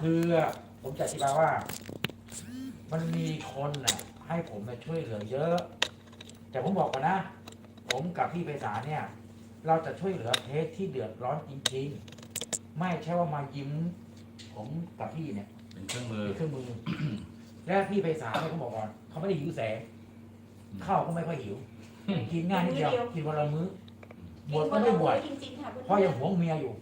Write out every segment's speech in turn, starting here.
คือผมจะอธิบายว่า มันมีคนน่ะ ให้ผมมาช่วยเหลือเยอะ แต่ผมบอกก่อนนะ ผมกับพี่ไพศาลเนี่ย เราจะช่วยเหลือเคสที่เดือดร้อนจริงๆ ไม่ใช่ว่ามายิ้ม ผมกับพี่เนี่ยเป็นเครื่องมือ เป็นเครื่องมือ และพี่ไพศาลเนี่ยเขาบอกก่อนเขาไม่ได้หิวแสงข้าวก็ไม่ค่อยหิว กินง่ายนิดเดียว กินวันละมื้อบวชก็ไม่บวชจริงๆค่ะเพราะยังหวงเมียอยู่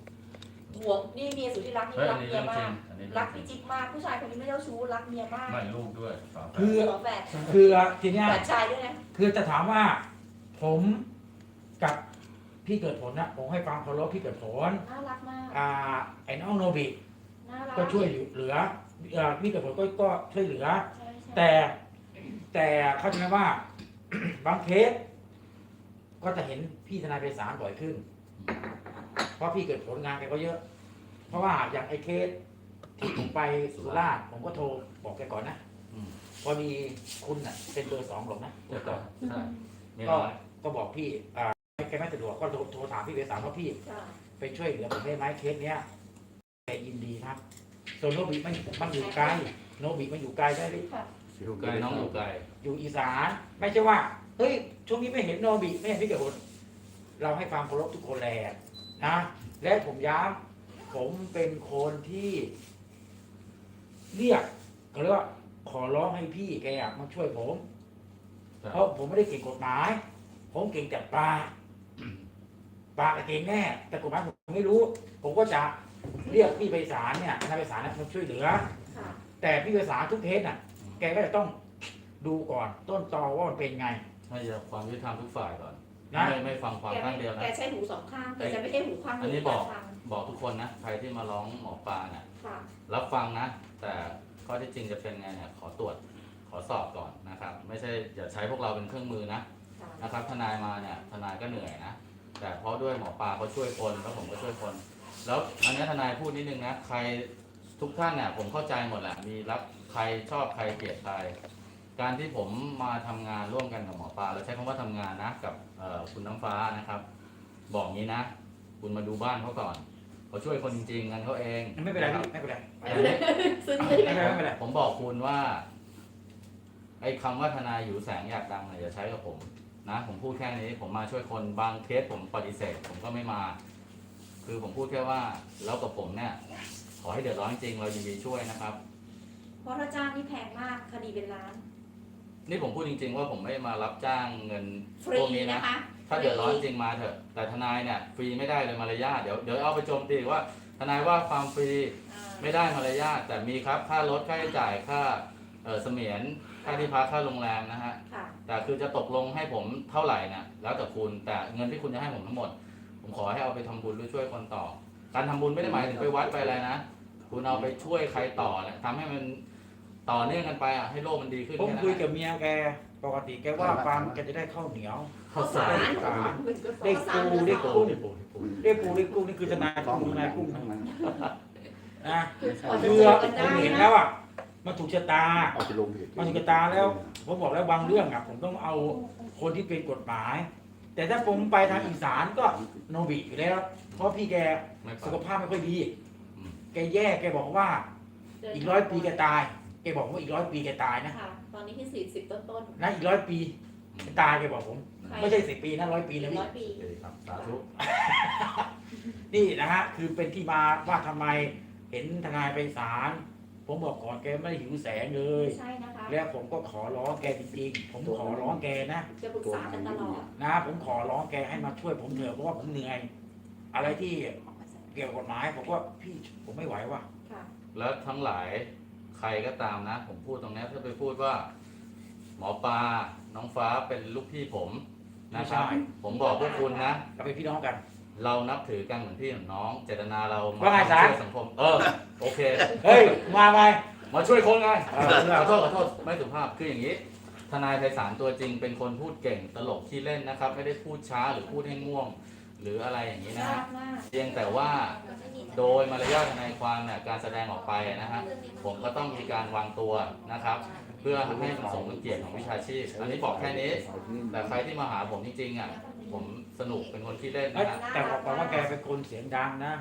ห่วงนี่เมียสุดที่รักนี่เฮ้ยอัรันกนี้เมียเรื่องจริมางกอันนี้รัเรื่อกงจริพี่งจิ๊กมากผู้ชายคนนี้ไม่เจ้าชู้รักเมียมากไม่ลูกด้วยฝาแฝดคือขอแฝดคือทีเนี้ยแฝดชายด้วยนะ คือจะถามว่า ผมกับพี่เกิดผลนะผมให้ความเคารพพี่เกิดผลน่ารักมาก อ่าไอ้น้องโนบิน่ารักก็ช่วยเหลือเอ่อพี่เกิดผลก็ก็ช่วยเหลือ ใช่ใช่แต่แต่เข้าใจไหมว่า บางเคสก็จะเห็นพี่ทนายไปศาลบ่อยขึ้น เพราะพี่เกิดผลงานแกก็เยอะ เพราะว่าอย่างไอ้เคส ที่ผมไปสุราษฎร์ผมก็โทรบอกแกก่อนนะอืมพอดีคุณน่ะ เป็นเบอร์สองหรอกนะเดี๋ยวก่อนใช่มีก็น้อยก็บอกพี่อ่าแกไม่สะดวกก็โทรโทรถามพี่เวสามว่าพี่ค่ะไปช่วยเหลือผมได้ไหมเคสเนี้ยแกยินดีครับส่วนโนบิมันมันอยู่ไกลโนบิมันอยู่ไกลได้ไหมค่ะอยู่ไกลน้องอยู่ไกลอยู่อีสานไม่ใช่ว่าเฮ้ยช่วงนี้ไม่เห็นโนบิไม่เห็นพี่เกิดผลเราให้ความเคารพทุกคนแหละนะและผมย้ำผมเป็นคนที่ เรียกเขาเรียกว่าขอร้องให้พี่แกอะมาช่วยผม ครับ เพราะผมไม่ได้เก่งกฎหมาย ผมเก่งแต่ปลาปลาเก่งแน่ แต่กฎหมายผมไม่รู้ ผมก็จะเรียกพี่ไปศาลเนี่ยนายไปศาลเนี่ยมาช่วยเหลือ ค่ะแต่พี่ไปศาลทุกเทสน่ะ แกก็จะต้องดูก่อนต้นตอว่ามันเป็นไงให้ความยุติธรรมทุกฝ่ายก่อนนะ ไม่ไม่ฟังความแกข้างไม่เดียวนะ แกใช้หูสองข้างแต่จะไม่ใช่หูข้างอันนี้เดียวบอก ฟังบอกทุกคนนะ ใครที่มาร้องหมอปลาเนี่ยค่ะรับฟังนะ แต่ข้อที่จริงจะเป็นไงเนี่ยขอตรวจขอสอบก่อนนะครับ ไม่ใช่อย่าใช้พวกเราเป็นเครื่องมือนะค่ะนะครับ ทนายมาเนี่ยทนายก็เหนื่อยนะแต่เพราะด้วยหมอปลาเขาช่วยคนแล้วผมก็ช่วยคน แล้วอันนี้ทนายพูดนิดนึงนะใครทุกท่านเนี่ยผมเข้าใจหมดแหละมีรับใครชอบใครเกลียดใครการที่ผมมาทำงานร่วมกันกับหมอปลาเราใช้คำว่าทำงานนะกับเอ่อคุณน้ำฟ้านะครับ บอกงี้นะ คุณมาดูบ้านเขาก่อน เขาช่วยคนจริงๆกันเขาเองไม่เป็นไรคบพี่ไม่เป็นไรอันนี้ซึ่งไม่เป็นไรไม่เป็นไรผมบอกคุณว่า ไอ้คำว่าทนายอยู่แสงอยากดังเนี่ยอย่าใช้กับผม นะ ผมพูดแค่นี้ ผมมาช่วยคนบางเคสผมปฏิเสธ ผมก็ไม่มา คือผมพูดแค่ว่าแล้วกับผมเนี่ย ขอให้เดือดร้อนจริงเรายินดีช่วยนะครับ เพราะถ้าจ้างนี่แพงมากคดีเป็นล้าน นี่ผมพูดจริง ๆ ว่าผมไม่มารับจ้างเงินฟรีพวกนี้นะนะคะ ถ้าเดือดร้อนจริงมาเถอะ แต่ทนายเนี่ยฟรีไม่ได้เลยมารยาทเดี๋ยวเดี๋ยวเอาไปโจมตีว่า ทนายว่าความฟรีอ่าไม่ได้มารยาทแต่มีครับค่ารถค่าใช้จ่ายค่าเออเสมียนค่าที่พักค่าโรงแรมนะฮะค่ะ แต่คือจะตกลงให้ผมเท่าไหร่เนี่ยแล้วแต่คุณแต่เงินที่คุณจะให้ผมทั้งหมด ผมขอให้เอาไปทำบุญหรือช่วยคนต่อ การทำบุญไม่ได้หมายถึงไปวัดไปอะไรนะคุณเอาไปช่วยใครต่อเนี่ยทำให้มันต่อเนื่องกันไปอะให้โลกมันดีขึ้นผมแนั้นคุยกับเมียแก ปกติแกว่าฟาร์มแกจะได้ข้าวเหนียว ข้าวสารข้าวสาร ได้ได้ปูได้กุ้งเรียกปูเรียกกุ้งนี่คือทนายกุ้งทนายกุ้งนะนะขอคืเจออกันผได้มเห็นนะแล้วอะมันถูกชะตา เอาไปลงเพจมันถูกชะตาแล้ว ผมบอกแล้วบางเรื่องอะผมต้องเอาคนที่เป็นกฎหมาย แต่ถ้าผมไปทางอีสานก็โนบิอยู่แล้ว เพราะพี่แกไม่ปสุรับขภาพไม่ค่อยดีอืมแกแย่แกบอกว่า อีกร้อยปีแกตาย แกบอกว่าอีกร้อยปีแกตายนะค่ะ ตอนนี้ที่สี่สิบต้นต้นนะอีกร้อยปีแกตายแกบอกผม ๆใครไม่ใช่สิบปีนะร้อยปีเลยร้พี่อยปี โอเคครับสาธุ นี่นะฮะคือเป็นที่มาว่าทำไมเห็นทนายไปศาลผมบอกก่อนแกไม่ได้หิวแสงเลย ใช่นะคะ แล้วผมก็ขอร้องแกจริงๆ ผมขอร้องแกนะ จะปรึกษากันตลอด นะ ผมขอร้องแกให้มาช่วยผมเถอะเพราะว่าผมเหนื่อย อะไรที่เกี่ยวกับกฎหมาย ผมก็พี่ผมไม่ไหวว่ะ ค่ะ แล้วทั้งหลายใค รก็ตามนะ ผมพูดตรงเนี้ยถ้าไปพูดว่า หมอปลาน้องฟ้าเป็นลูกพี่ผมนะครับ ไม่ใช่ ผมบอกพวกคุณนะ เราเป็นพี่น้องกัน เรานับถือกันเหมือนพี่เหมือนน้อง เจตนาเรามาว่าไงช่จ๊ะวยสังคม เออ โอเค เฮ้ย มาไหม มาช่วยคนไงเออ ขอโทษขอโทษไม่สุภาพคืออย่างนี้ ทนายไพศาลตัวจริงเป็นคนพูดเก่งตลกที่เล่นนะครับ ไม่ได้พูดช้าหรือพูดให้ง่วง หรืออะไรอย่างนี้นะน่าฮะรักมากเพียงแต่ว่าโดยมารยาททนายความเนี่ยการแสดงออกไปนะฮะผมก็ต้องมีการวางตัวนะครับ เพื่อให้มันสมกับเกียรติของวิชาชีพ อันนี้บอกแค่นี้ แต่ใครที่มาหาผมจริงๆอะผมสนุกเป็นคนที่เล่นเอ้ยนะฮะแต่บอกก่อนว่าแกเป็นคนเสียงดังนะ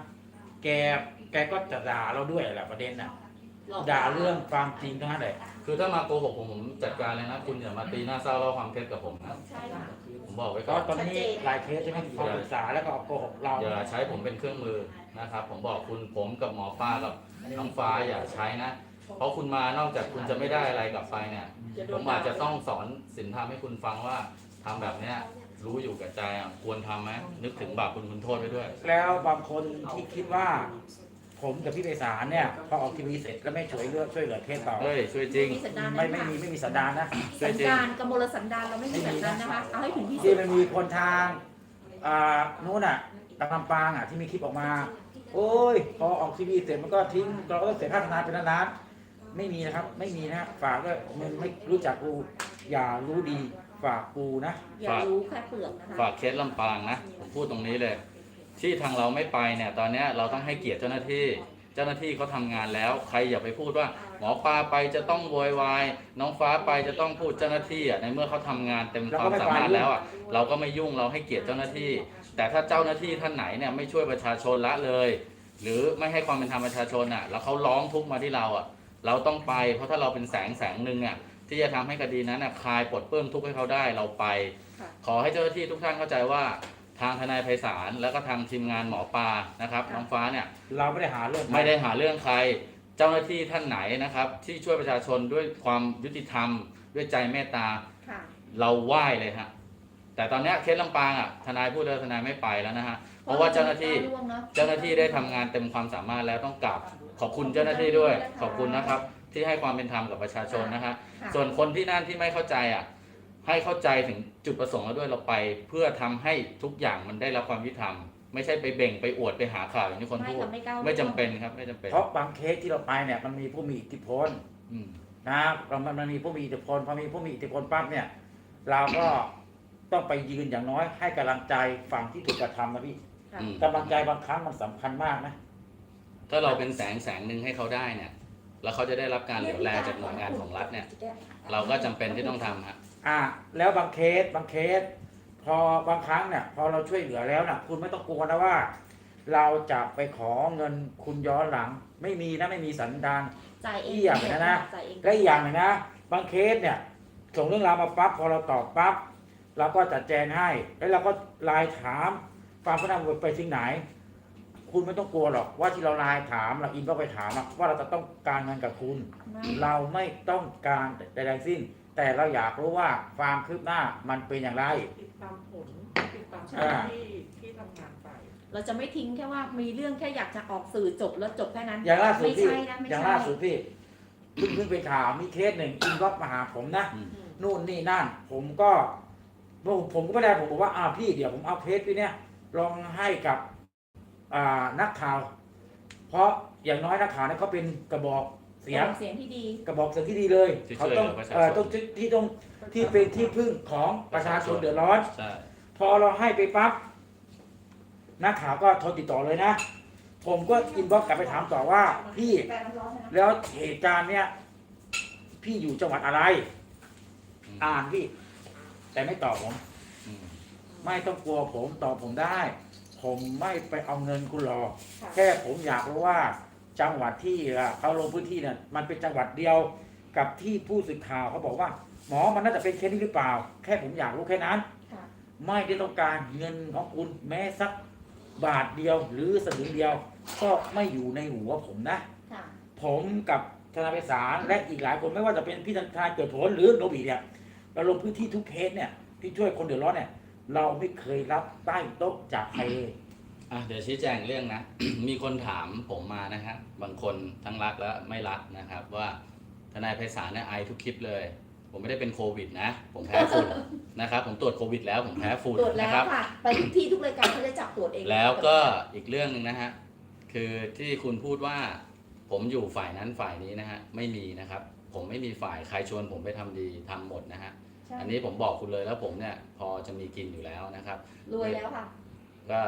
แแกแกก็จะด่าเราด้วยแหละประเด็นน่ะหลอกด่าเรื่องความจริงทั้งนั้นเลยคือถ้ามาโกหกผมผมจัดการเลยนะ คุณอย่ามาตีหน้าเศร้าเล่าความเท็จกับผมนะ ใช่ค่ะ ผมบอกไว้ก็ก่อนตอนนี้หลายเคสใช่ไหมที่เขาปรึกษาแล้วก็เอาโกหกเรา อย่าใช้ผมเป็นเครื่องมือนะครับ ผมบอกคุณผมกับหมอป้ากับน้องฟ้าอย่าใช้นะ เพราะคุณมานอกจากคุณจะไม่ได้อะไรกลับไปเนี่ย ผมอาจจะต้องสอนศีลธรรมให้คุณฟังว่าทำแบบเนี้ยรู้อยู่กับใจอะควรทำไหมนึกถึงบาปคุณคุณโทษไว้ด้วย แล้วบางคนที่คิดว่า ผมกับพี่ไพศาลเนี่ยพอออกทีวีเสร็จแล้วไม่ช่วยเลือกช่วยเหลือเคสต่อเฮ้ยช่วยจริงมีสันดานไม่นั้นไม่ค่ะมีไม่มีสันดานนะช่วสัยนจริงดานกบมลสันดานเราไม่มีแบบนั้นนะคะเอาให้ถึงที่สุที่ดมันมีคนทางอ่านู้นอะตางลำปางอะที่มีคลิปออกมา โอ้ยพอออกทีวีเสร็จมันก็ทิ้งเราก็ต้องเสียค่าทนายเป็นล้านๆไม่มีนะครับ ไม่มีนะฝากด้วยมึงไม่รู้จักกูอย่ารู้ดีฝากกูนะ อย่ารู้แค่เปลือกนะคะฝากเคสลำปางนะ ผมพูดตรงนี้เลย ที่ทางเราไม่ไปเนี่ยตอนเนี้ยเราต้องให้เกียรติเจ้าหน้าที่ เจ้าหน้าที่เขาทำงานแล้ว ใครอย่าไปพูดว่า หมอปลาไปจะต้องโวยวายน้องฟ้าไปจะต้องพูดเจ้าหน้าที่อะในเมื่อเขาทำงานเต็มความสามารถแล้วอะเราก็ไม่ยุ่งเราให้เกียรติเจ้าหน้าที่ แต่ถ้าเจ้าหน้าที่ท่านไหนเนี่ยไม่ช่วยประชาชนละเลย หรือไม่ให้ความเป็นธรรมประชาชนอะแล้วเขาร้องทุกข์มาที่เราอะเราต้องไป เพราะถ้าเราเป็นแสงแสงหนึ่งอะที่จะทำให้คดีนั้นอะคลายปลดเปลื้องทุกข์ให้เขาได้เราไปค่ะขอให้เจ้าหน้าที่ทุกท่านเข้าใจว่า ทางทนายไพศาลแล้วก็ทางทีมงานหมอปลานะครับน้องฟ้าเนี่ยเราไม่ได้หาเรื่องไม่ได้หาเรื่องใคร เจ้าหน้าที่ท่านไหนนะครับ ที่ช่วยประชาชนด้วยความยุติธรรม ด้วยใจเมตตาค่ะ เราไหว้เลยฮะแต่ตอนเนี้ยเคสลำปางอะทนายพูดแล้วทนายไม่ไปแล้วนะฮะเพราะว่าเจ้าหน้าที่ร่วงนอะเจ้าหน้าที่ได้ทำงานเต็มความสามารถแล้วต้องกราบขอบคุณเจ้าหน้าที่ด้วย ขอบคุณนะครับ ที่ให้ความเป็นธรรมกับประชาชนนะฮะค่ะส่วนคนที่นั่นที่ไม่เข้าใจอะ ให้เข้าใจถึงจุดประสงค์แล้วด้วยเราไป เพื่อทำให้ทุกอย่างมันได้รับความยุติธรรม ไม่ใช่ไปเบ่งไปอวดไปหาข่าวอย่างที่คนไม่พูดค่ะไม่ก้าวไม่จำเป็นครับไม่จำเป็นเพราะบางเคสที่เราไปเนี่ยมันมีผู้มีอิทธิพลอืมนะเรามันมันมีผู้มีอิทธิพลพอมีผู้มีอิทธิพลปั๊บเนี่ย เราก็ต้องไปยืนอย่างน้อย ให้กำลังใจฝั่งที่ถูกกระทำนะพี่ค่ะอืมกำลังใจบางครั้งมันสำคัญมากนะถ้าเราเป็นแสงแสงหนึ่งให้เขาได้เนี่ย แล้วเขาจะได้รับการเหลียวแลจากหน่วยงานของรัฐเนี่ย เราก็จำเป็นที่ต้องทำฮะ อ่าแล้วบางเคสบางเคส พอบางครั้งเนี่ยพอเราช่วยเหลือแล้วนะคุณไม่ต้องกลัวนะว่า เราจะไปขอเงินคุณย้อนหลัง ไม่มีนะไม่มีสันดานจ่ายเองเอี่ยมนะนะจ่ายเองและอีกอย่างหนึ่งนะบางเคสเนี่ย ส่งเรื่องราวมาปั๊บพอเราตอบปั๊บเราก็จัดแจงให้ แล้วเราก็ไลน์ถามความพนักงานไปที่ไหน คุณไม่ต้องกลัวหรอกว่าที่เราไลน์ถามเราอินก็ไปถามอะว่าเราจะต้องการเงินกับคุณ ไม่เราไม่ต้องการใดๆสิ้น แต่เราอยากรู้ว่าความคืบหน้ามันเป็นอย่างไร ติดตามผลติดตามอ่า ที่ที่ทำงานไป เราจะไม่ทิ้งแค่ว่ามีเรื่องแค่อยากจะออกสื่อจบแล้วจบแค่นั้นอย่างล่าสุดไม่พี่ใช่นะไม่อย่างใช่ล่าสุดพี่เพิ่งเพิ่งเป็นข่าวมีเคสหนึ่งอินบ็อกซ์มาหาผมนะอืมอืมนู่นนี่นั่น ผมก็ผมผมก็ไม่ได้ผมบอกว่าอ่าพี่เดี๋ยวผมเอาเคสพี่เนี่ยลองให้กับอ่านักข่าว เพราะอย่างน้อยนักข่าวเนี่ยเขาเป็นกระบอก เสียงเสียงที่ดีกระบอกเสียงที่ดีเลยที่เขาช่วยต้องเหลือประชาชน เอ่อต้องที่ที่ต้องที่เป็นที่พึ่งของประชาชนเดือดร้อน ใช่ พอเราให้ไปปั๊บนักข่าวก็โทรติดต่อเลยนะ ผมก็อินบ็อกซ์กลับไปถามต่อว่า พี่ แต่น้ำร้อนนะ แล้วเหตุการณ์เนี้ยพี่อยู่จังหวัดอะไร อืม อ่านพี่ แต่ไม่ตอบผม อืม ไม่ต้องกลัวผมตอบผมได้ ผมไม่ไปเอาเงินคุณหรอกค่ะ แค่ผมอยากรู้ว่า จังหวัดที่อะเขาลงพื้นที่เนี่ยมันเป็นจังหวัดเดียวกับที่ผู้สื่อข่าวเขาบอกว่า หมอมันน่าจะเป็นเคสนี้หรือเปล่า แค่ผมอยากรู้แค่นั้นค่ะไม่ได้ต้องการเงินของคุณแม้สักบาทเดียวหรือสลึงเดียวก็ไม่อยู่ในหัวผมนะค่ะผมกับธนาไพศาลและอีกหลายคนไม่ว่าจะเป็นพี่ธนาเกิดผลหรือโนบีเนี่ยเราลงพื้นที่ทุกเคสเนี่ยที่ช่วยคนเดือดร้อนเนี่ย เราไม่เคยรับใต้โต๊ะจากใครเลย อะเดี๋ยวชี้แจงเรื่องนะ มีคนถามผมมานะฮะบางคนทั้งรักและไม่รักนะครับ ว่าทนายไพศาลเนี่ยไอทุกคลิปเลย ผมไม่ได้เป็นโควิดนะ ผมแพ้ฝุ่นนะครับ ผมตรวจโควิดแล้วผมแพ้ฝุ่นตรวจแล้นะวครับ ค่ะ ไปทุกที่ทุกรายการเขาจะจับตรวจเองแล้วก็อีกเรื่องหนึ่งนะฮะคือที่คุณพูดว่า ผมอยู่ฝ่ายนั้นฝ่ายนี้นะฮะไม่มีนะครับ ผมไม่มีฝ่ายใครชวนผมไปทำดีทำหมดนะฮะใช่อันนี้ผมบอกคุณเลยแล้วผมเนี่ยพอจะมีกินอยู่แล้วนะครับ รวยแล้วค่ะ ก็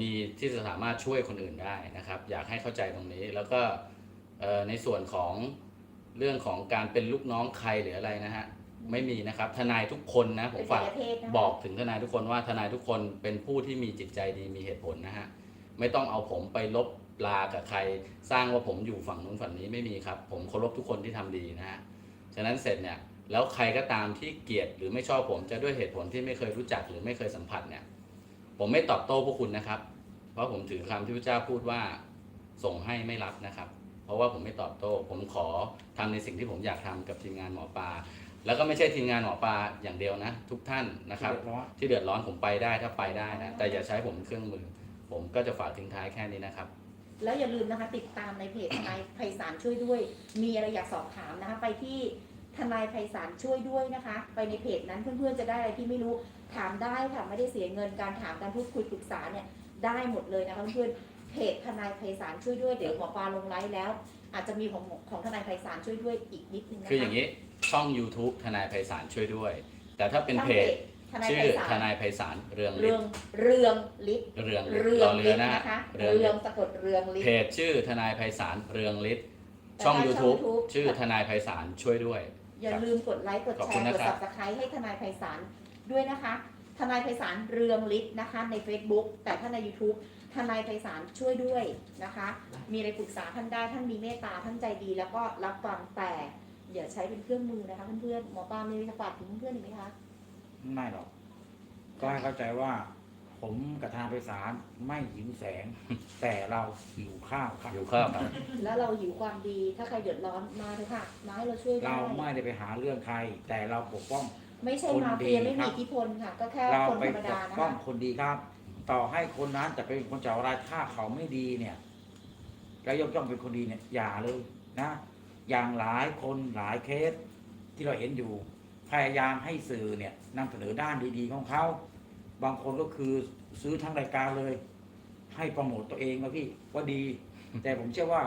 มีที่จะสามารถช่วยคนอื่นได้นะครับ อยากให้เข้าใจตรงนี้แล้วก็เอ่อในส่วนของเรื่องของการเป็นลูกน้องใครหรืออะไรนะฮะไม่มีนะครับ ทนายทุกคนนะผมฝากเป็นสายเพศนะคะบอกถึงทนายทุกคนว่าทนายทุกคนเป็นผู้ที่มีจิตใจดีมีเหตุผลนะฮะไม่ต้องเอาผมไปลบลากับใคร สร้างว่าผมอยู่ฝั่งนู้นฝั่งนี้ไม่มีครับ ผมเคารพทุกคนที่ทำดีนะฮะฉะนั้นเสร็จเนี่ยแล้วใครก็ตามที่เกลียดหรือไม่ชอบผมจะด้วยเหตุผลที่ไม่เคยรู้จักหรือไม่เคยสัมผัสเนี่ย ผมไม่ตอบโต้พวกคุณนะครับ เพราะผมถือคำที่พระเจ้าพูดว่าส่งให้ไม่รับนะครับ เพราะว่าผมไม่ตอบโต้ ผมขอทำในสิ่งที่ผมอยากทำกับทีมงานหมอปลาแล้วก็ไม่ใช่ทีมงานหมอปลาอย่างเดียวนะ ทุกท่านนะครับเดือดร้อนที่เดือดร้อนผมไปได้ถ้าไปได้นะแต่อย่าใช้ผมเป็นเครื่องมือ ผมก็จะฝากทิ้งท้ายแค่นี้นะครับ แล้วอย่าลืมนะคะติดตามในเพจทนายไพศาลช่วยด้วย มีอะไรอยากสอบถามนะคะ ไปที่ทนายไพศาลช่วยด้วยนะคะ ไปในเพจนั้นเพื่อนๆจะได้อะไรที่ไม่รู้ ถามได้ค่ะไม่ได้เสียเงินการถามการพูดคุยปรึกษาเนี่ยได้หมดเลยนะคะเพื่อนๆเพจทนายไพศาลช่วยด้วยเดี๋ยวหมอปลาลงไลฟ์แล้ว อาจจะมีของของทนายไพศาลช่วยด้วยอีกนิดนึงนะคะคืออย่างนี้ช่อง YouTube ทนายไพศาลช่วยด้วย แต่ถ้าเป็นเพจทนายชื่อไพศาทลนายไพศาลเรืองฤเรืทองธิ์เรืองฤทธิ์เรืองฤทธิ์เรืองรอเรือฤทธิ์นะฮะนะคะเรืองเรืฤองทธิ์สะกดเรืองฤทเพธิ์จชื่อทนายไพศาลเรืองฤทธิ์แต่ช่องถ้า YouTube ช่องชื่อทนายไพศาลช่วยด้วย อย่าลืมกดไลค์กดขอบแชคุณร์นะกดครับ subscribe ให้ทนายไพศาล ด้วยนะคะทนายไพศาลเรืองฤทธิ์นะคะใน Facebook แต่ถ้าใน YouTube ทนายไพศาลช่วยด้วยนะคะ มีอะไรปรึกษาท่านได้ท่านมีเมตตาท่านใจดี แล้วก็รับฟังแต่อย่าใช้เป็นเครื่องมือนะคะเพื่อนๆหมอปลามีอะไรจะฝากถึงเพื่อนๆอีกไหมคะไม่หรอก ก็ให้เข้าใจว่า ผมกับทางไปศาลไม่หิวแสง แต่เราหิวข้าวครับ อยู่ข้าวครับแล้วเราหิวความดีถ้าใครเดือดร้อนมาเถอะค่ะมาให้เราช่วยได้ เราไม่ได้ไปหาเรื่องใคร แต่เราปกป้อง ไม่ใช่คนมาเฟียดีไม่ครัมีบอิทธิพลค่ะ ก็แค่เราคนไปธรรมปดากนะป้องคะคนดีครับ ต่อให้คนนั้นจะเป็นคนเจ้าร้ายถ้าเขาไม่ดีเนี่ย แล้วยกย่องเป็นคนดีเนี่ยอย่าเลยนะ อย่างหลายคนหลายเคสที่เราเห็นอยู่ พยายามให้สื่อเนี่ยนำเสนอด้านดีๆของเขา บางคนก็คือซื้อทั้งรายการเลย ให้โปรโมตตัวเองนะพี่ว่าดี แต่ผมเชื่อว่า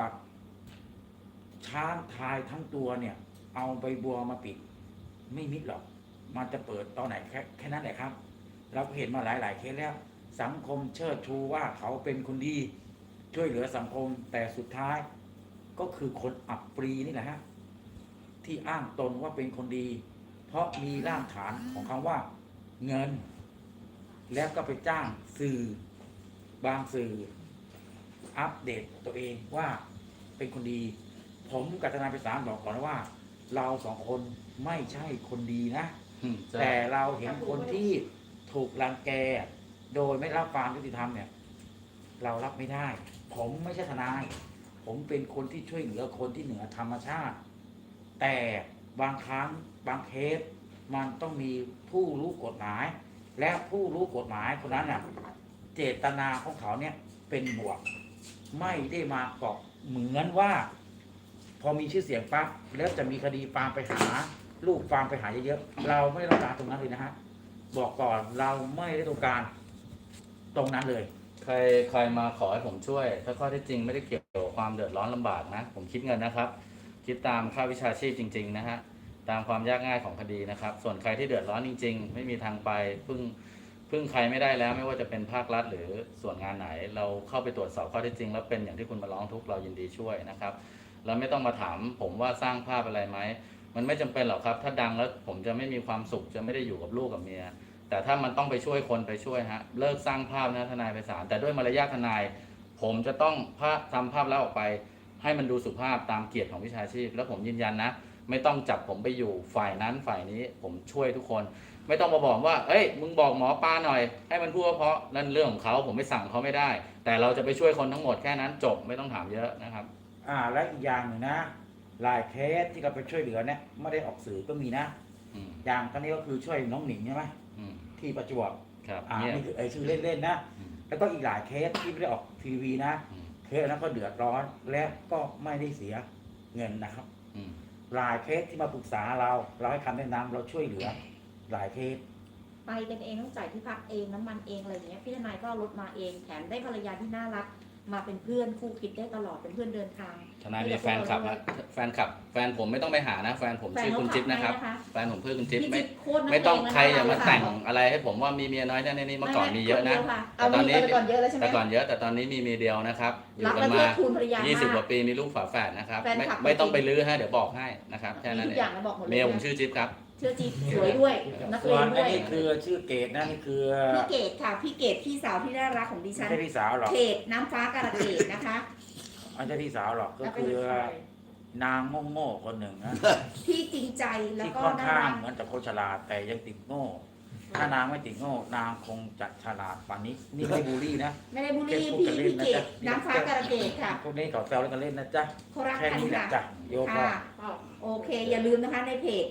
ช้างทายทั้งตัวเนี่ย เอาใบบัวมาปิด ไม่มิดหรอก มันจะเปิดตอนไหนแค่แค่นั้นแหละครับ เราก็เห็นมาหลาย ๆ เคสแล้ว สังคมเชิดชูว่าเขาเป็นคนดี ช่วยเหลือสังคมแต่สุดท้าย ก็คือคนอับปรีนี่แหละฮะที่อ้างตนว่าเป็นคนดี เพราะมีร่างฐานของคำว่า เงิน แล้วก็ไปจ้างสื่อบางสื่อ อัปเดตตัวเองว่าเป็นคนดี ผมกับทนายไปศาลบอกก่อนว่า เราสองคนไม่ใช่คนดีนะ ใช่ แต่เราเห็นคนที่ถูกรังแก โดยไม่รับความยุติธรรมเนี่ย เรารับไม่ได้ ผมไม่ใช่ทนาย ผมเป็นคนที่ช่วยเหลือคนที่เหนือธรรมชาติ แต่บางครั้งบางเคสมันต้องมีผู้รู้กฎหมาย และผู้รู้กฎหมายคนนั้นน่ะ เจตนาของเขาเนี่ยเป็นบวก ไม่ได้มาเกาะเหมือนว่า พอมีชื่อเสียงปั๊บแล้วจะมีคดีฟามไปหา ลูกฟาร์มไปหาเยอะๆเราไม่ได้ต้องการตรงนั้นเลยนะฮะบอกก่อนเราไม่ได้ต้องการตรงนั้นเลย ใครใครมาขอให้ผมช่วย ถ้าข้อเท็จจริงไม่ได้เกี่ยวกับความเดือดร้อนลำบากนะ ผมคิดเงินนะครับ คิดตามค่าวิชาชีพจริง ๆ นะฮะ ตามความยากง่ายของคดีนะครับ ส่วนใครที่เดือดร้อนจริง ๆ ไม่มีทางไปพึ่งพึ่งใครไม่ได้แล้ว ไม่ว่าจะเป็นภาครัฐ หรือส่วนงานไหน เราเข้าไปตรวจสอบข้อเท็จจริง แล้วเป็นอย่างที่คุณมาร้องทุกข์เรายินดีช่วยนะครับ แล้วไม่ต้องมาถามผมว่าสร้างภาพอะไรไหม มันไม่จำเป็นหรอกครับ ถ้าดังแล้วผมจะไม่มีความสุขจะไม่ได้อยู่กับลูกกับเมีย แต่ถ้ามันต้องไปช่วยคนไปช่วยฮะเลิกสร้างภาพนะทนายไพศาลแต่ด้วยมารยาททนาย ผมจะต้องภาพทำภาพแล้วออกไป ให้มันดูสุภาพตามเกียรติของวิชาชีพ แล้วผมยืนยันนะ ไม่ต้องจับผมไปอยู่ฝ่ายนั้นฝ่ายนี้ผมช่วยทุกคน ไม่ต้องมาบอกว่า เอ้ย มึงบอกหมอปลาหน่อย ให้มันพูดเพราะนั่นเรื่องของเขาผมไม่สั่งเขาไม่ได้ แต่เราจะไปช่วยคนทั้งหมดแค่นั้นจบไม่ต้องถามเยอะนะครับ อ่าและอีกอย่างหนึ่งนะ หลายเคสที่เราไปช่วยเหลือเนี่ยไม่ได้ออกสื่อก็มีนะ อืมอย่างครั้งนี้ก็คือช่วยน้องหนิงใช่ไหมอืมที่ประจวบครับอ่าเงียบนี่คือไอ้ชื่อเล่นๆนะอืมแล้วก็อีกหลายเคสที่ไม่ได้ออกทีวีนะ อืมเคสนั้นก็เดือดร้อนและก็ไม่ได้เสียเงินนะครับ อืมหลายเคสที่มาปรึกษาเรา เราให้คำแนะนำเราช่วยเหลือ หลายเคสไปกันเองต้องจ่ายที่พักเองน้ำมันเองอะไรอย่างเงี้ยพี่ทนายก็เอารถมาเองแถมได้ภรรยาที่น่ารัก มาเป็นเพื่อนคู่คิดได้ตลอดเป็นเพื่อนเดินทาง ทนายมีแฟนคลับนะแฟนคลับ แฟนผมไม่ต้องไปหานะ แฟนผมแฟนชื่อเขาคุณจิ๊บนะครับขับให้นะคะแฟนผมชื่อคุณจิ๊บพี่ไม่ จิ๊บโคตรนักไม่ต้องเลงนะใครอย่ามาค่ะแต่งอะไรให้ผมว่ามีเมียน้อยนั่นนี่เมื่อก่อนมีเยอะนะเอาแต่ตอนนี้มีแต่ก่อนเยอะแล้วใช่ไหมแต่ก่อนเยอะแต่ตอนนี้มีเมียเดียวนะครับอยู่รักกัและนเทิมา ดทูนภรรยา20กมากว่าปีมีลูกฝาแฝดนะครับ แฟนไม่คลับ ไม่ต้องจริงไปลื้อฮะเดี๋ยวบอกให้นะครับแค่มีนั้นทุเอกอย่างงนะบอกหมดเลยเมียผมนะชื่อจิ๊บครับ ชื่อจิ๊บสวยด้วยนักเลส่วนงอัด้นวยนี้คือชื่อเกดนะนี่คือพี่เกดค่ะ พี่เกดพี่สาวที่น่ารักของดิไม่ฉันใช่พี่สาวหรอกเพจน้ำฟ้าการะเกดนะคะไม่ใช่พี่สาวหรอกก็แล้วเป็นคือใครนางโง่ๆคนหนึ่งนะที่จริงใจแล้วที่ก็ค่อนน่าข้างรักเหมือนจะคนฉลาดแต่ยังติดโง่ ถ้านางไม่ติดโง่ นางคงจะฉลาดป่านนี้ นี่ไม่ได้บูลลี่นะไม่ได้บูลลี่พูดพี่กันเล่พี่นนะเกจ๊ะดน้ำฟ้าการะเกดค่ะพวกนี้ต่อแซวแล้วกันเล่นนะจ๊ะเขารักแค่กันนี้แหละค่ะจ้ะโยพอค่ะอ้าวโอเค อย่าลืมนะคะในเพจ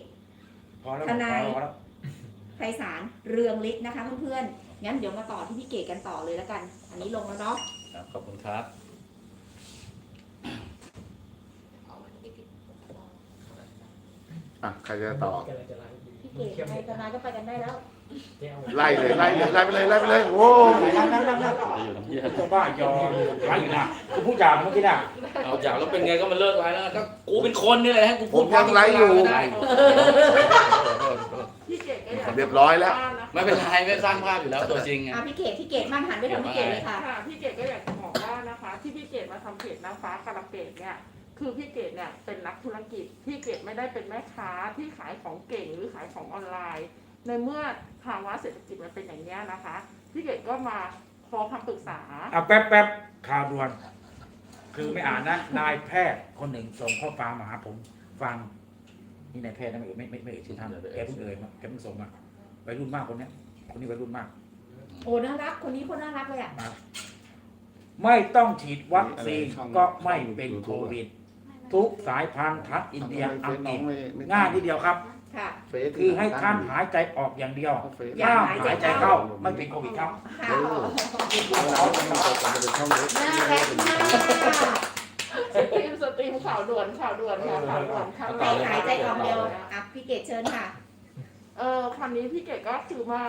พอแล้วทนาย พอแล้วไพศาลเรืองฤทธิ์นะคะเพื่อนๆ งั้นเดี๋ยวมาต่อที่พี่เกดกันต่อเลยแล้วกัน อันนี้ลงแล้วเนาะ ครับขอบคุณครับ อะใครจะต่อพี่ เกดในทนายก็ไปกันได้แล้วไล่เลยไล่เลยไล่ไปเลยไล่ไปเลยโอ้ยนั่งนั่งนั่งนั่งจะอยู่น้ำเยี่ยเจ้าบ้ายอร้ายอยู่นะกูพูดจาเมื่อกี้น่ะเอาจากแล้วเป็นไงก็มันเลิกไลฟ์แล้วก็กูเป็นคนนี่แหละให้กูผพูดมยังไล่อยู่ไม่ได้พี่เกดก็อยากเรียบร้อยแล้ว ไม่เป็นไรไม่สร้างภาพอยู่แล้วตัวจริงไงอะพี่เกดพี่เกดมั่งหันไปทางพี่เกดเลยค่ะค่ะพี่เกดก็อยากจะบอกว่านะคะ ที่พี่เกดมาทำเพจน้ำฟ้าการะเกดเนี่ย คือพี่เกดเนี่ยเป็นนักธุรกิจพี่เกดไม่ได้เป็นแม่ค้าที่ขายของเก่งหรือขายของออนไลน์ ในเมื่อภาวะเศรษฐกิจมันเป็นอย่างนี้ยนะคะ พี่เกดก็มาขอคำปรึกษาอะแป๊บแป๊บข่าวด่วน คือไม่อ่านนะ นายแพทย์คนหนึ่งส่งข้อความมาหาผมฟัง นี่นายแพทย์นะไม่เอ่ยไม่ไม่ไม่เอ่ยชื่อท่านแกเพิ่งเอ่ยมาแกเพิ่งส่งมาวัยรุ่นมากคนเนี้ย คนนี้วัยรุ่นมาก โอ้น่ารักคนนี้คนน่ารักเลยอะมาไม่ต้องฉีดวัคซีนก็ไม่เป็นโควิด ทุกสายพันธุ์ทั้งอินเดียอังกฤษง่ายนิดเดียวครับ ค่ะ คือให้ท่านหายใจออกอย่างเดียวอย่าห้ามหายหายใจใจเข้า เข้าไม่เป็นโควิดครับ ค่ะเราจะเป็นช่องเล็กน่ารักมากสตรีมสตรีมข่าวด่วนข่าวด่วนค่ะข่าวด่วนข่าวด่ให้วนหายใจออกเดียวอะพี่เกดเชิญค่ะ เออคำนี้พี่เกดก็คือมา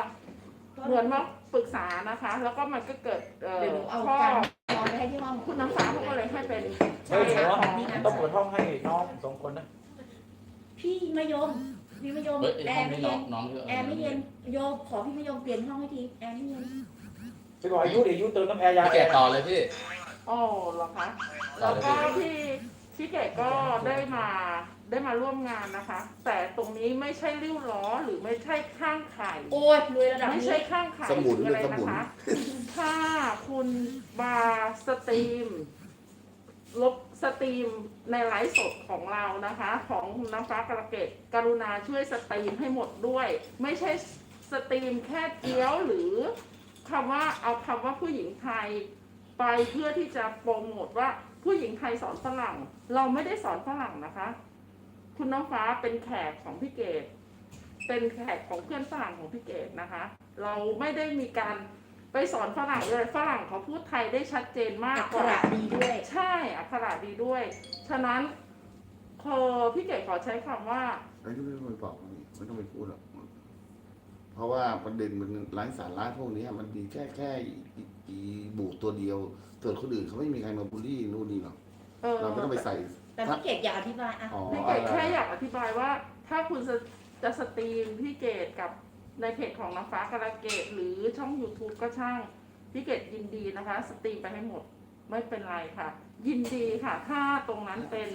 เหมือนมาปรึกษานะคะ แล้วก็มันก็เกิดเอ่อเดี๋ยวหนูเอาข้อการนอนไปให้ที่ห้องคุณน้ำฟ้าเขาก็ เลยให้เป็นเฮ้ยใช่เดี๋ยวของต้องเปิดห้องให้น้องสองคนนะพี่มะยมพี่มะยมเฮ้ยแอไอ้ห้องร์ไม่นี้น้เย็องนน้องเยอะแอร์ไม่เย็นโยมขอพี่มะยมเปลี่ยนห้องให้ทีแอร์ไม่เย็นไปบอกอายุเดี๋ยวอายุเติมน้ำแอร์ยาพี่เกดต่อเลยพี่อ๋อเหรอคะต่อแล้วเลยก็พี่ ที่พี่เกดก็ได้มาได้มาร่วมงานนะคะ แต่ตรงนี้ไม่ใช่ริ้วล้อหรือไม่ใช่ข้างไข่ โอ้ยรวยระดับไม่นี้ใช่ข้างไข่สมุนหรืออะไรสมุนะนคะ ถ้าคุณบาร์สตรีม ลบสตรีมในไลฟ์สดของเรานะคะ ของน้ำฟ้ากระเกตกรุณาช่วยสตรีมให้หมดด้วย ไม่ใช่สตรีมแค่เกี้ยวหรือคำว่าเอาคำว่าผู้หญิงไทยไปเพื่อที่จะโปรโมทว่าผู้หญิงไทยสอนฝรั่ง เราไม่ได้สอนฝรั่งนะคะ คุณน้องฟ้าเป็นแขกของพี่เกดเป็นแขกของเพื่อนฝรั่งของพี่เกดนะคะ เราไม่ได้มีการ ไปสอนฝรั่งเลยฝรั่งเขาพูดไทยได้ชัดเจนมากอักกขว่าระดีด้วย ใช่อักขระดีด้วย ฉะนั้นพอพี่เก๋ขอใช้คำว่า ไอ้ที่ไม่ต้องไปบอกมันไม่ต้องไปพูดหรอกเพราะว่าประเด็นมันไร้สาระพวกนี้มันดีแค่แค่อีอีอีบูดตัวเดียวส่วนคนอื่นเขาไม่มีใครมาบูลลี่นู่นนี่หรอกเออเราไม่ต้องไปใส่ แต่พี่เกดอยากอธิบายอะ อ๋อ พี่เก๋แค่อยากอธิบายว่า ถ้าคุณจะจะสตรีมพี่เกดกับ ในเพจของน้ำฟ้ากระเกดหรือช่อง YouTube ก็ช่างพี่เกดยินดีนะคะ สตรีมไปให้หมดไม่เป็นไรค่ะ ยินดีค่ะ ถ้าตรงนั้นเป็น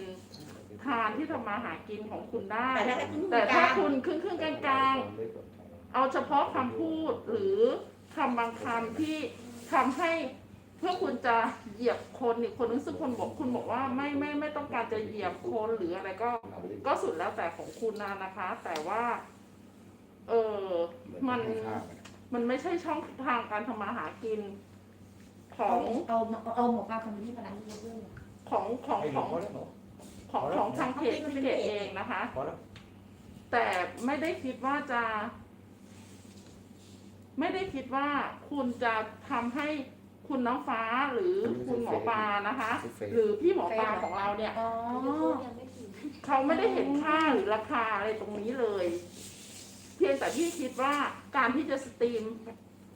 ทานที่ทำมาหากินของคุณได้ แต่ถ้าคุณแต่งครึ่งครึ่งกลางๆเอาเฉพาะคำพูดหรือคำบางคำที่ทำให้เพื่อคุณจะเหยียบคนอีกคนนึงซึ่งคนบอกคุณบอกว่าไม่ไม่ไม่ต้องการจะเหยียบคนหรืออะไรก็ ก็สุดแล้วแต่ของคุณนะนะคะ แต่ว่า เออมันมันไม่ใช่ช่องทางการทำมาหากิน ขอเอางเอาเอาหมอปลาคนนี้มาล้างเยอะด้วยของของไอ้หขนูองพอแล้วหนูของของทางเพจพี่เกดเองนะคะ พอแล้วแต่ไม่ได้คิดว่าจะ ไม่ได้คิดว่าคุณจะทำให้คุณน้ำฟ้าหรือคุณหมอปลานะคะหรือพี่หมอปลาของเราเนี่ย อ๋อเขาไม่ได้เห็นค่าหรือราคาอะไรตรงนี้เลย เพียงแต่พี่คิดว่าการที่จะสตรีม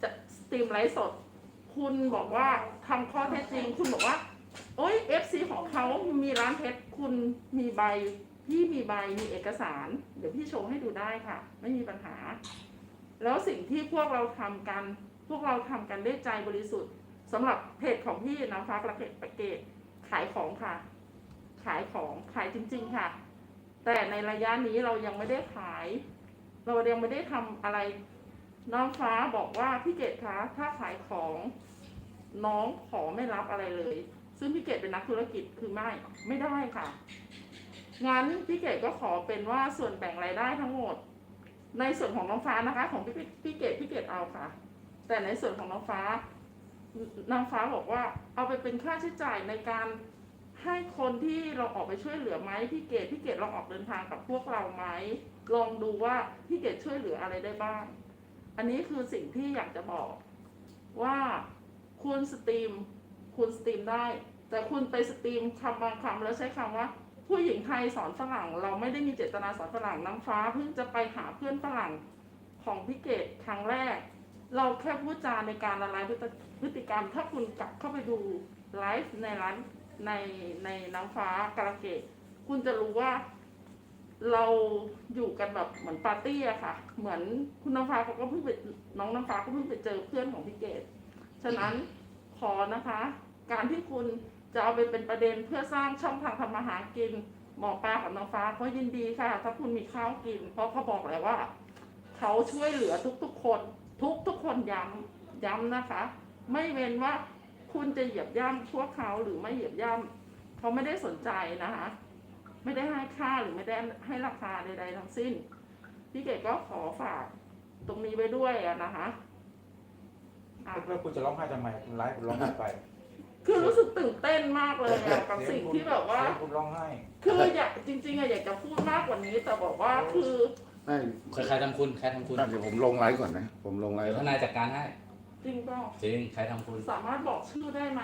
จะสตรีมไลฟ์สด คุณบอกว่าทำข้อเท็จจริง คุณบอกว่า โอ๊ยเอฟซีของเขามีร้านเพชรคุณมีใบ พี่มีใบมีเอกสาร เดี๋ยวพี่โชว์ให้ดูได้ค่ะ ไม่มีปัญหา แล้วสิ่งที่พวกเราทำกัน พวกเราทำกันด้วยใจบริสุทธิ์สำหรับเพจของพี่น้ำฟ้าประเกตประเกตขายของค่ะ ขายของขายจริง ๆ ค่ะ แต่ในระยะนี้เรายังไม่ได้ขาย เรายังไม่ได้ทำอะไร น้องฟ้าบอกว่าพี่เกดคะถ้าขายของน้องขอไม่รับอะไรเลย ซึ่งพี่เกดเป็นนักธุรกิจคือไม่ไม่ได้ค่ะ งั้นพี่เกดก็ขอเป็นว่าส่วนแบ่งรายได้ทั้งหมด ในส่วนของน้องฟ้านะคะ ของพี่พี่เกดพี่เกดเอาค่ะ แต่ในส่วนของน้องฟ้านางฟ้าบอกว่าเอาไปเป็นค่าใช้จ่ายในการ ให้คนที่เราออกไปช่วยเหลือไหมพี่เกดพี่เกดลองออกเดินทางกับพวกเราไหมลองดูว่าพี่เกดช่วยเหลืออะไรได้บ้าง อันนี้คือสิ่งที่อยากจะบอกว่าคุณสตรีม คุณสตรีมได้ แต่คุณไปสตรีมคำบางคำแล้วใช้คำว่า ผู้หญิงไทยสอนฝรั่ง เราไม่ได้มีเจตนาสอนฝรั่งน้ำฟ้าเพิ่งจะไปหาเพื่อนฝรั่งของพี่เกดครั้งแรก เราแค่พูดจาในการละลายพฤติพฤติกรรม ถ้าคุณกลับเข้าไปดูไลฟ์ในร้าน ในในน้ำฟ้ากาลเกตคุณจะรู้ว่าเราอยู่กันแบบเหมือนปาร์ตี้อะค่ะ เหมือนคุณน้ำฟ้าเขาก็เพิ่งไปน้องน้ำฟ้าก็เพิ่งไปเจอเพื่อนของพี่เกดฉะนั้นขอนะคะ การที่คุณจะเอาไปเป็นประเด็นเพื่อสร้างช่องทางทำมาหากินหมอปลากับน้องฟ้าเขายินดีค่ะ ถ้าคุณมีข้าวกิน เพราะเขาบอกแล้วว่า เขาช่วยเหลือทุกๆคน ทุกๆคนย้ำย้ำนะคะ ไม่เว้นว่า คุณจะเหยียบย่ำพวกเขาหรือไม่เหยียบย่ำเขาไม่ได้สนใจนะคะ ไม่ได้ให้ค่าหรือไม่ได้ให้ราคาใดๆทั้งสิ้น พี่เกดก็ขอฝากตรงนี้ไว้ด้วยอะนะคะอะแล้วคุณจะร้องไห้ทำไมคุณไลฟ์คุณร้องไห้ไปคือรู้สึกตื่นเต้นมากเลยอะกับสิ่งที่แบบว่า เสียงคุณร้องไห้ คืออยากจริงๆอะอยากจะพูดมากกว่านี้ แต่บอกว่าคือ ไม่ใครใครทำคุณ ใครทำคุณ เดี๋ยวผมลงไลฟ์ก่อนนะ ผมลงไลฟ์เดี๋ยวทนายจัดการให้ จริงเปล่าจริงใครทำคุณ สามารถบอกชื่อได้ไหม